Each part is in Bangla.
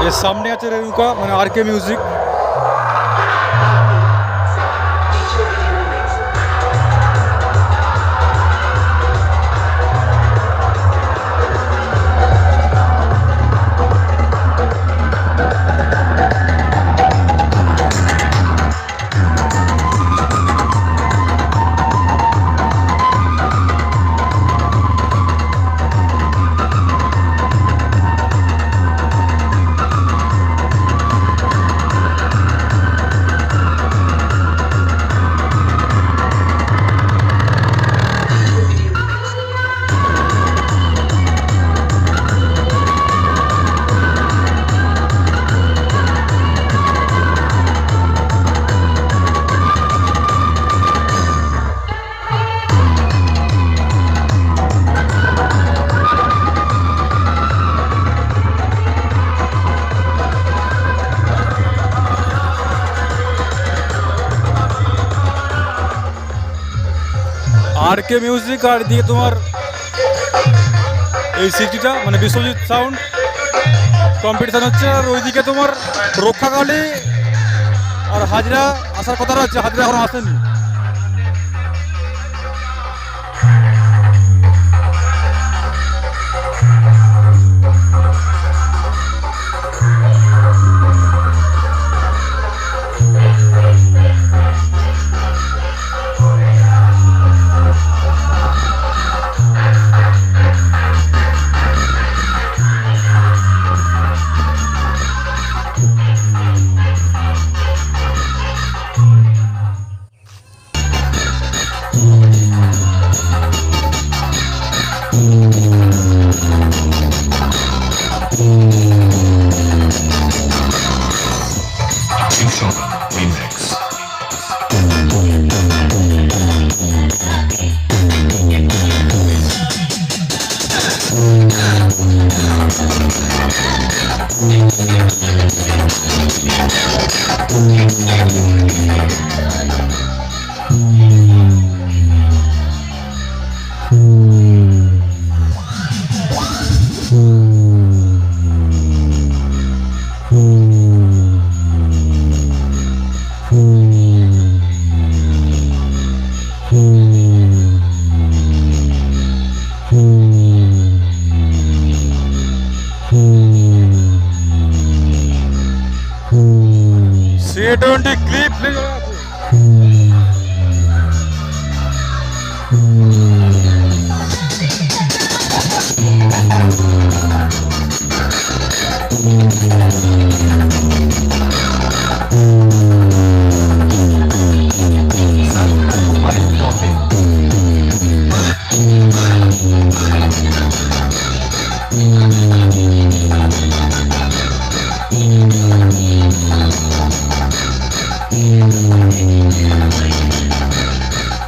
এর সামনে আছে রেণুকা মানে আর কে মিউজিক কে মিউজিক আর দিয়ে তোমার এই সিটিটা মানে বিশ্বজিৎ সাউন্ড কম্পিটিশান হচ্ছে, আর ওইদিকে তোমার রক্ষাকালী আর হাজরা আসার কথা হচ্ছে হাজরা এখন আসেনি।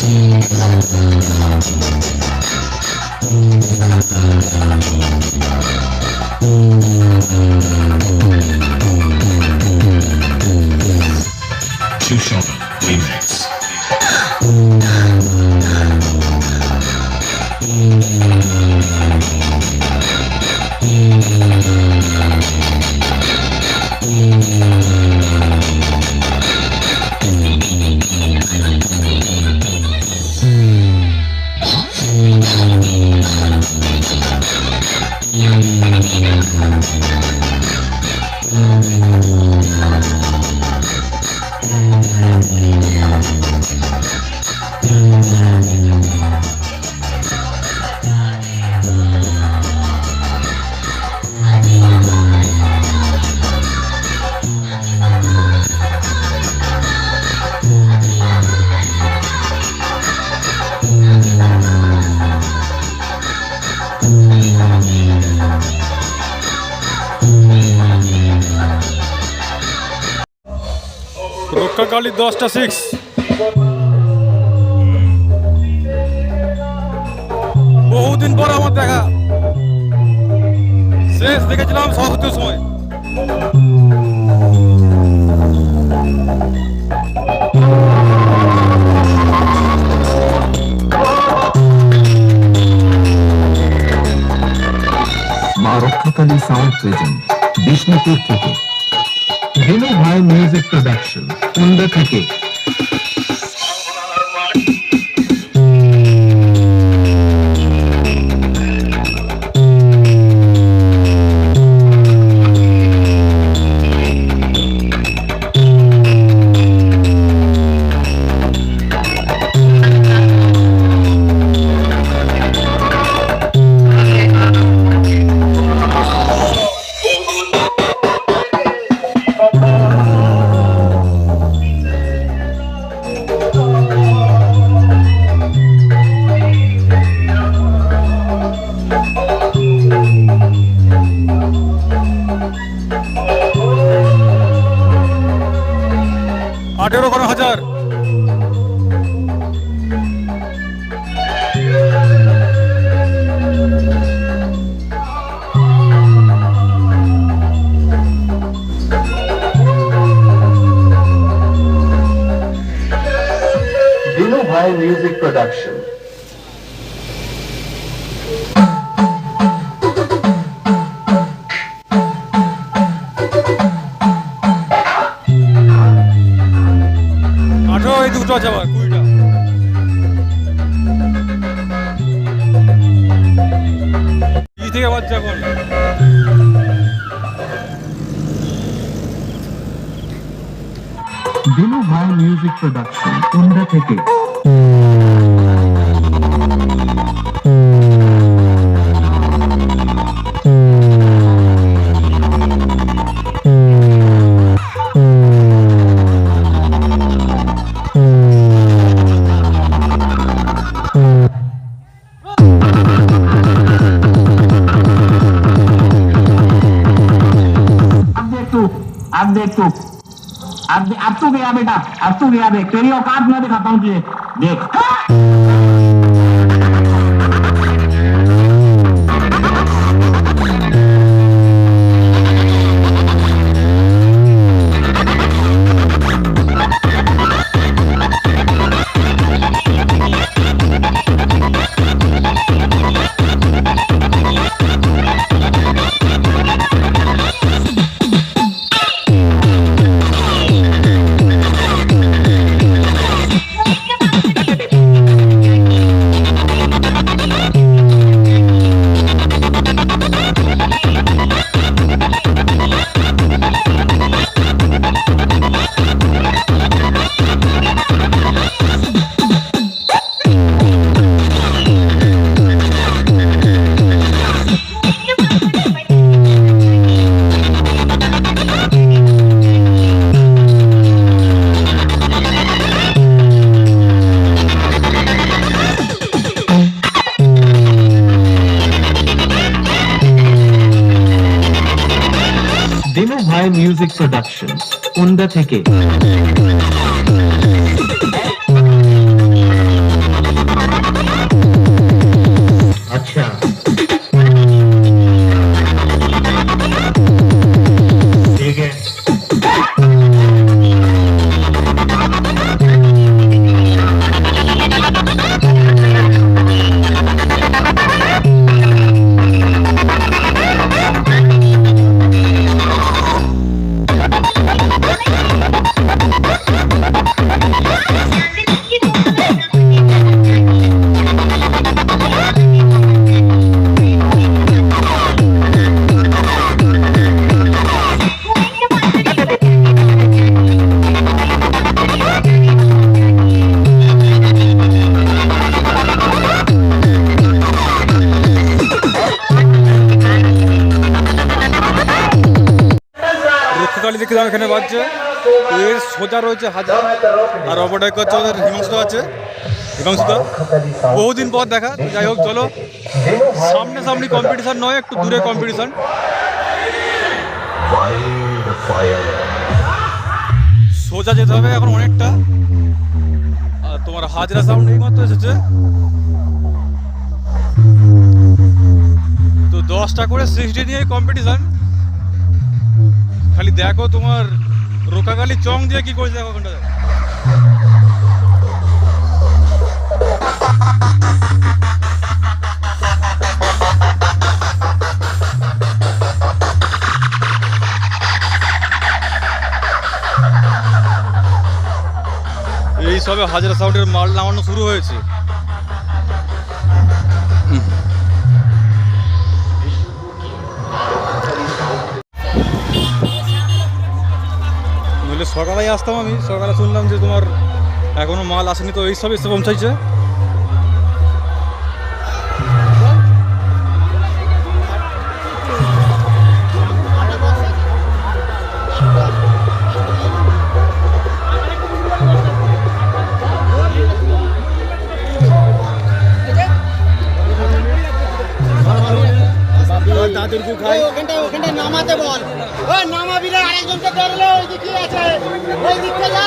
Two Shovel Remix. রক্ষাকালী দশটা সিক্স বহুদিন পর আমার দেখা শেষ দেখেছিলাম সরস্বতীর সময় Thank you. Rakshakali sound present Bishnupur থেকে ধেনু ভাই মিউজিক প্রোডাকশন কুন্দা থেকে থেকে বাচ্চা এখন দিনু ভাই মিউজিক প্রোডাকশন কোনটা থেকে। अब देख। तू अब अब तू गया बेटा, अब तू गया देख। तेरी औकात मैं दिखाता हूँ तुझे। देख। ধেনু ভাই মিউজিক প্রোডাকশন কুন্দা থেকে এখানে বাজছে। এর সোজা রয়েছে হাজার। আর অপরটাকে করছে ওদের হিমাংশুদা আছে। হিমাংশুদা বহুদিন পর দেখা। যাই হোক, চলো। সামনে সামনে কম্পিটিশন নয়, একটু দূরে কম্পিটিশন সোজা যেতে হবে এখন অনেকটা। আর তোমার হাজরা সাউন্ড এই মাত্র এসেছে। তো দশটা করে সিক্সটি নিয়ে কম্পিটিশন খালি দেখো তোমার রোকাগালি চং দিয়ে কি করেছে দেখো ওখানটা এই সবে হাজারা সাউন্ডের মাল নামানো শুরু হয়েছে। নইলে সকালেই আসতাম আমি। সকালে শুনলাম যে তোমার এখনও মাল আসেনি তো এই সব এসে পৌঁছাইছে। ওই ওখানটা ওখানটা নামাতে বল। ওই নামাবি না আরেকজনকে ধরলে ওই দিকে আছে ওই দিকটা যা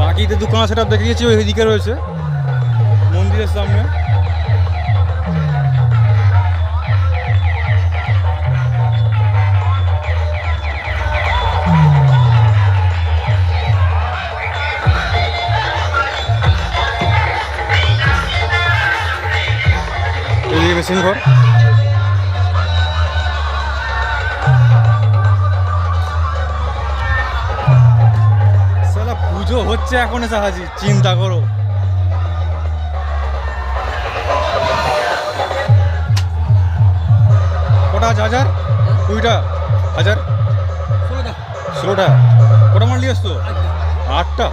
বাকি যে দোকান সেটা দেখে গেছি, ওই দিকে রয়েছে। মন্দিরের সামনে। মেশিন ঘর হচ্ছে এখন এসে হাজি চিন্তা করো। কটা আছে হাজার? কুড়িটা হাজার? ষোলোটা। কটা মাল নিয়ে আসতো আটটা।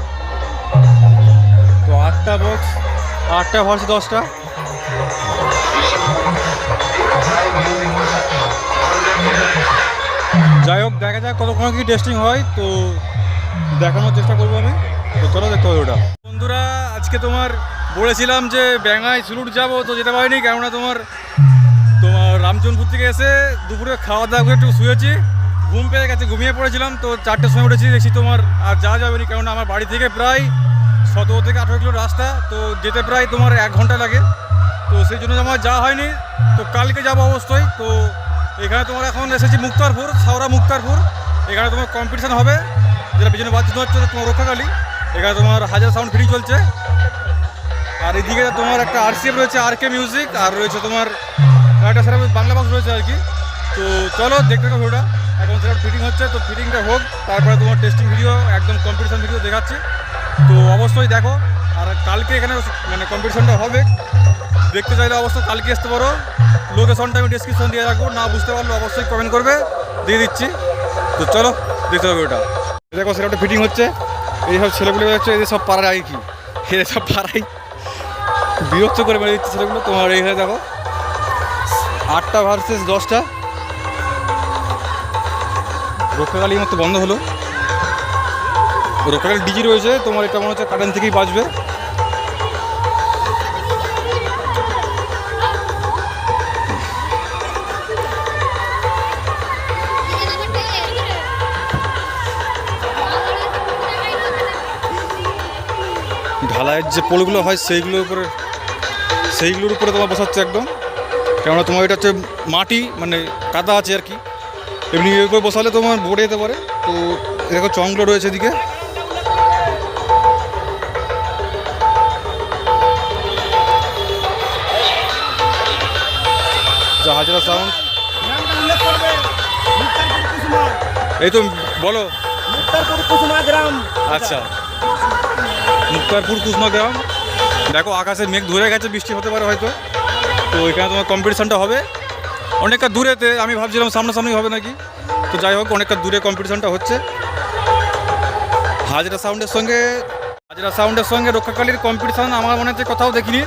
তো আটটা বক্স আটটা ভার্সে দশটা। যাই হোক দেখা যাক কতক্ষণ কি টেস্টিং হয় তো দেখানোর চেষ্টা করব আমি। চলো দেখতে ওটা। বন্ধুরা, আজকে তোমার বলেছিলাম যে ব্যাঙায় সুলুট যাব, তো যেতে পারিনি কেননা তোমার তোমার রামচন্দ্রপুর থেকে এসে দুপুরে খাওয়া দাওয়া করে একটু শুয়েছি। ঘুম পেয়ে গেছে, ঘুমিয়ে পড়েছিলাম, তো চারটের সময় উঠেছি, দেখছি তোমার আর যাওয়া যাবে না কেননা আমার বাড়ি থেকে প্রায় সতেরো থেকে আঠেরো কিলো রাস্তা, তো যেতে প্রায় তোমার এক ঘণ্টা লাগে। তো সেই জন্য আমার যাওয়া হয়নি, তো কালকে যাব অবশ্যই, তো এখানে তোমার এখন এসেছি মুক্তারপুর সাউরা মুক্তারপুর। এখানে তোমার কম্পিটিশান হবে, যেটা পিছনে বাজতে হচ্ছে তোমার রক্ষাকালী। এখানে তোমার হাজার সাউন্ড ফ্রি চলছে। আর এদিকে তোমার একটা আরসিএফ রয়েছে আর কে মিউজিক আর রয়েছে তোমার একটা সেটা বাংলা বক্স রয়েছে আর কি। তো চলো, দেখতে থাকো ভিডিওটা। এখন সেটা ফিটিং হচ্ছে, তো ফিটিংটা হোক, তারপরে তোমার টেস্টিং ভিডিও একদম কম্পিটিশন ভিডিও দেখাচ্ছি। তো অবশ্যই দেখো, আর কালকে এখানে মানে কম্পিটিশনটা হবে। দেখতে চাইলে অবশ্যই কালকে আসতে পারো। লোকেশনটা আমি ডিসক্রিপশন দিয়ে রাখব, না বুঝতে পারলে অবশ্যই কমেন্ট করবে। দিয়ে দিচ্ছি। তো চলো, দেখতে হবে ওটা দেখো, সেটা ফিটিং হচ্ছে। এই সব ছেলেগুলো হচ্ছে, এদের সব পাড়ায় আগে কি? এদের সব পাড়াই বিরক্ত করে মেরে দিচ্ছে ছেলেগুলো। তোমার এইখানে দেখো। আটটা ভার্সেস দশটা। রক্ষাকালীর মতো বন্ধ হলো। রক্ষাকালী ডিজি রয়েছে, তোমার এটা মনে হচ্ছে কারেন্ট থেকেই বাজবে ঢালাইয়ের যে পোলগুলো হয় সেইগুলোর উপরে সেইগুলোর উপরে তোমার বসাচ্ছে একদম। কেননা তোমার এটা হচ্ছে মাটি মানে কাদা আছে আর কি। এমনি এর উপরে বসালে তোমার ভরে যেতে পারে। তো এরকম চংগুলো রয়েছে এদিকে। হাজরা সাউন্ড এই তো বলো। আচ্ছা। মুক্তারপুর কুসমা গ্রাম। দেখো, আকাশে মেঘ ধরে গেছে, বৃষ্টি হতে পারে হয়তো। তো এখানে তোমার কম্পিটিশানটা হবে। অনেকটা দূরেতে, আমি ভাবছিলাম সামনাসামনি হবে নাকি। তো যাই হোক, অনেকটা দূরে কম্পিটিশানটা হচ্ছে। হাজরা সাউন্ডের সঙ্গে, হাজরা সাউন্ডের সঙ্গে রক্ষাকালীর কম্পিটিশান আমার মনে হচ্ছে কোথাও দেখিনি।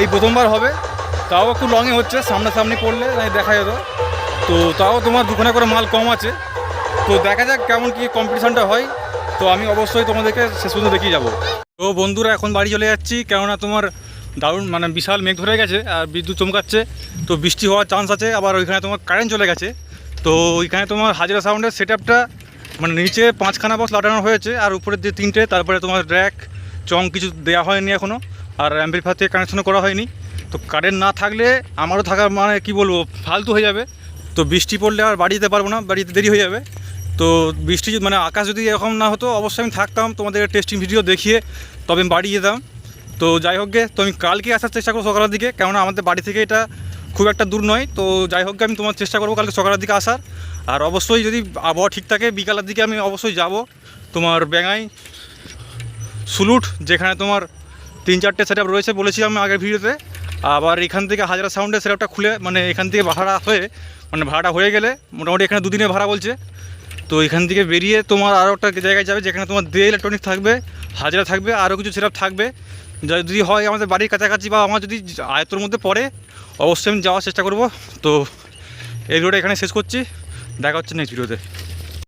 এই প্রথমবার হবে। তাও একটু লংয়ে হচ্ছে, সামনাসামনি পড়লে দেখা যেত। তো তাও তোমার দুখানা করে মাল কম আছে। তো দেখা যাক কেমন কি কম্পিটিশানটা হয়। তো আমি অবশ্যই তোমাদেরকে শেষ পর্যন্ত দেখিয়ে যাব। তো বন্ধুরা, এখন বাড়ি চলে যাচ্ছি। কেননা তোমার দারুণ মানে বিশাল মেঘ ধরে গেছে আর বিদ্যুৎ চমকাচ্ছে। তো বৃষ্টি হওয়ার চান্স আছে, আবার ওইখানে তোমার কারেন্ট চলে গেছে। তো ওইখানে তোমার হাজিরা সাউন্ডের সেট মানে নিচে পাঁচখানা বক্স লাটানো হয়েছে আর উপরে যে তিনটে, তারপরে তোমার র্যাক চং কিছু দেওয়া হয়নি এখনও আর অ্যাম্পিফার থেকে কানেকশনও করা হয়নি। তো কারেন্ট না থাকলে আমারও থাকা মানে কি বলব, ফালতু হয়ে যাবে। তো বৃষ্টি পড়লে আর বাড়ি যেতে পারব না, বাড়িতে দেরি হয়ে যাবে। তো বৃষ্টি মানে আকাশ যদি এরকম না হতো, অবশ্যই আমি থাকতাম তোমাদের টেস্টিং ভিডিও দেখিয়ে তবে আমি বাড়ি যেতাম। তো যাই হোক গে, তো আমি কালকে আসার চেষ্টা করব সকালের দিকে, কেননা আমাদের বাড়ি থেকে এটা খুব একটা দূর নয়। তো যাই হোক আমি তোমার চেষ্টা করব কালকে সকালের দিকে আসার। আর অবশ্যই যদি আবহাওয়া ঠিক থাকে, বিকালের দিকে আমি অবশ্যই যাব। তোমার ব্যাঙাই সুলুট যেখানে তোমার তিন চারটে সেট রয়েছে বলেছিলাম আগের ভিডিওতে আবার এখান থেকে হাজারা সাউন্ডের সেটআপটা খুলে মানে এখান থেকে ভাড়া হয়ে মানে ভাড়াটা হয়ে গেলে মোটামুটি এখানে দুদিনে ভাড়া বলছে। তো এখান থেকে বেরিয়ে তোমার আরও একটা জায়গায় যাবে যেখানে তোমার দে ইলেকট্রনিক থাকবে, হাজারা থাকবে আরও কিছু সেরাপ থাকবে। যদি হয় আমাদের বাড়ির কাছাকাছি বা আমার যদি আয়ত্তর মধ্যে পড়ে, অবশ্যই আমি যাওয়ার চেষ্টা করব। তো এই ভিডিওটা এখানে শেষ করছি। দেখা হচ্ছে নেক্সট ভিডিওতে